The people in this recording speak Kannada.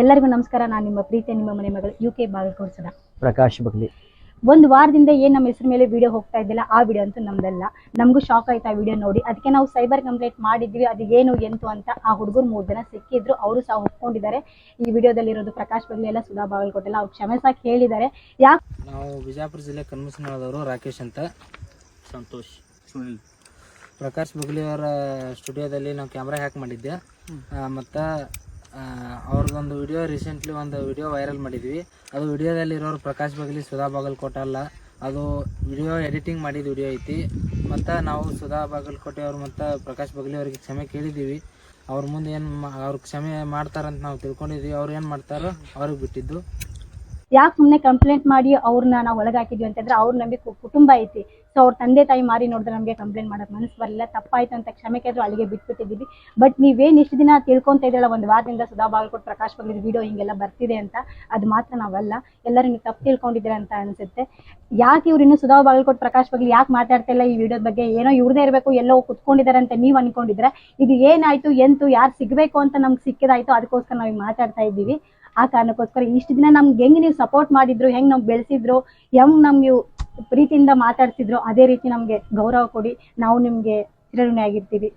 ಎಲ್ಲರಿಗೂ ನಮಸ್ಕಾರ. ನಾನು ನಿಮ್ಮ ಪ್ರೀತಿ ನಿಮ್ಮ ಮನೆ ಮಗಳು ಯು ಕೆ ಬಾಗಲಕೋಟೆ ಸದಾ. ಪ್ರಕಾಶ್ ಬಗ್ಲಿ. ಒಂದು ವಾರದಿಂದ ಏನು ನಮ್ಮ ಹೆಸರು ಮೇಲೆ ವಿಡಿಯೋ ಹೋಗ್ತಾ ಇದ್ದಿಲ್ಲ ಆ ವಿಡಿಯೋ ಅಂತೂ ನಮ್ದಲ್ಲ. ನಮಗೂ ಶಾಕ್ ಆಯ್ತು ಆ ವಿಡಿಯೋ ನೋಡಿ. ಅದಕ್ಕೆ ನಾವು ಸೈಬರ್ ಕಂಪ್ಲೇಂಟ್ ಮಾಡಿದ್ವಿ ಅದು ಏನು ಎಂತು ಅಂತ ಆ ಹುಡುಗರು ಮೂರು ಜನ ಸಿಕ್ಕಿದ್ರು ಅವರು ಸಹ ಒಪ್ಕೊಂಡಿದ್ದಾರೆ. ಈ ವಿಡಿಯೋದಲ್ಲಿರೋದು ಪ್ರಕಾಶ್ ಬಗ್ಲಿ ಎಲ್ಲ ಸುಧಾ ಬಾಗಲಕೋಟೆಲ್ಲ ಅವ್ರು ಕ್ಷಮೆ ಸಾಕಿ ಹೇಳಿದ್ದಾರೆ ಯಾಕೆ ನಾವು ಬಿಜಾಪುರ ಜಿಲ್ಲೆ ಕನ್ಮಸನದವರು ರಾಕೇಶ್ ಅಂತ. ಸಂತೋಷ್. ಸುನಿಲ್. ಪ್ರಕಾಶ್ ಬಗ್ಲಿ ಅವರ ಸ್ಟುಡಿಯೋದಲ್ಲಿ ನಾವು ಕ್ಯಾಮ್ರಾ ಹ್ಯಾಕ್ ಮಾಡಿದ್ದೆ. ಮತ್ತು ಅವ್ರದ್ದೊಂದು ವಿಡಿಯೋ ರೀಸೆಂಟ್ಲಿ ಒಂದು ವಿಡಿಯೋ ವೈರಲ್ ಮಾಡಿದ್ವಿ. ಅದು ವಿಡಿಯೋದಲ್ಲಿ ಇರೋರು ಪ್ರಕಾಶ್ ಬಗಲಿ, ಸುಧಾ ಕೋಟ ಅಲ್ಲ. ಅದು ವಿಡಿಯೋ ಎಡಿಟಿಂಗ್ ಮಾಡಿದ ವಿಡಿಯೋ ಐತಿ. ಮತ್ತು ನಾವು ಸುಧಾ ಬಾಗಲ್ಕೋಟೆ ಅವ್ರು ಮತ್ತು ಪ್ರಕಾಶ್ ಬಗಲಿ ಅವ್ರಿಗೆ ಕ್ಷಮೆ ಕೇಳಿದ್ದೀವಿ. ಅವ್ರ ಮುಂದೆ ಏನು ಅವ್ರ ಕ್ಷಮೆ ಮಾಡ್ತಾರಂತ ನಾವು ತಿಳ್ಕೊಂಡಿದ್ವಿ ಅವ್ರು ಏನು ಮಾಡ್ತಾರೋ ಅವ್ರಿಗೆ ಬಿಟ್ಟಿದ್ದು. ಯಾಕೆ ಸುಮ್ಮನೆ ಕಂಪ್ಲೇಂಟ್ ಮಾಡಿ ಅವ್ರನ್ನ ನಾವು ಒಳಗಾಕಿದ್ವಿ ಅಂತಂದ್ರೆ ಅವ್ರ ನಮಗೆ ಕುಟುಂಬ ಐತಿ. ಸೊ ಅವ್ರ ತಂದೆ ತಾಯಿ ಮಾರಿ ನೋಡಿದ್ರೆ ನಮಗೆ ಕಂಪ್ಲೇಂಟ್ ಮಾಡಕ್ ಮನಸ್ಸು ಬರಲಿಲ್ಲ. ತಪ್ಪಾಯ್ತು ಅಂತ ಕ್ಷಮೆ ಕೇಳಿದ್ರು ಅಲ್ಲಿಗೆ ಬಿಟ್ಬಿಟ್ಟಿದ್ದೀವಿ. ಬಟ್ ನೀವೇನ್ ಇಷ್ಟು ದಿನ ತಿಳ್ಕೊಂತ ಇದ್ರಲ್ಲ ಒಂದು ವಾರದಿಂದ ಸುಧಾ ಬಾಗಲಕೋಟ್ ಪ್ರಕಾಶ್ ಬಂದಿದ್ದು ವಿಡಿಯೋ ಹಿಂಗೆಲ್ಲ ಬರ್ತಿದೆ ಅಂತ. ಅದು ಮಾತ್ರ ನಾವಲ್ಲ. ಎಲ್ಲರೂ ನೀವು ತಪ್ಪು ತಿಳ್ಕೊಂಡಿದ್ದೀರ ಅಂತ ಅನ್ಸುತ್ತೆ. ಯಾಕೆ ಇವ್ರು ಇನ್ನೂ ಸುಧಾ ಬಾಗಲಕೋಟ್ ಪ್ರಕಾಶ್ ಬಗ್ಗೆ ಯಾಕೆ ಮಾತಾಡ್ತಾ ಇಲ್ಲ ಈ ವಿಡಿಯೋದ ಬಗ್ಗೆ? ಏನೋ ಇವ್ರದೇ ಇರಬೇಕು, ಎಲ್ಲೋ ಕುತ್ಕೊಂಡಿದ್ದಾರೆ ಅಂತ ನೀವು ಅನ್ಕೊಂಡಿದ್ರೆ ಇದು ಏನಾಯ್ತು, ಎಂತು, ಯಾರು ಸಿಗ್ಬೇಕು ಅಂತ ನಮ್ಗೆ ಸಿಕ್ಕಿದಾಯ್ತು ಅದಕ್ಕೋಸ್ಕರ ನಾವು ಮಾತಾಡ್ತಾ ಇದ್ದೀವಿ. ಆ ಕಾರಣಕ್ಕೋಸ್ಕರ ಇಷ್ಟು ದಿನ ನಮ್ಗೆ ಹೆಂಗ್ ನೀವು ಸಪೋರ್ಟ್ ಮಾಡಿದ್ರು, ಹೆಂಗ್ ನಮ್ಗೆ ಬೆಳೆಸಿದ್ರು, ಹೆಂಗ್ ನಮ್ಗೆ ಪ್ರೀತಿಯಿಂದ ಮಾತಾಡ್ತಿದ್ರು ಅದೇ ರೀತಿ ನಮ್ಗೆ ಗೌರವ ಕೊಡಿ. ನಾವು ನಿಮ್ಗೆ ಚಿರಋಣಿ ಆಗಿರ್ತೀವಿ.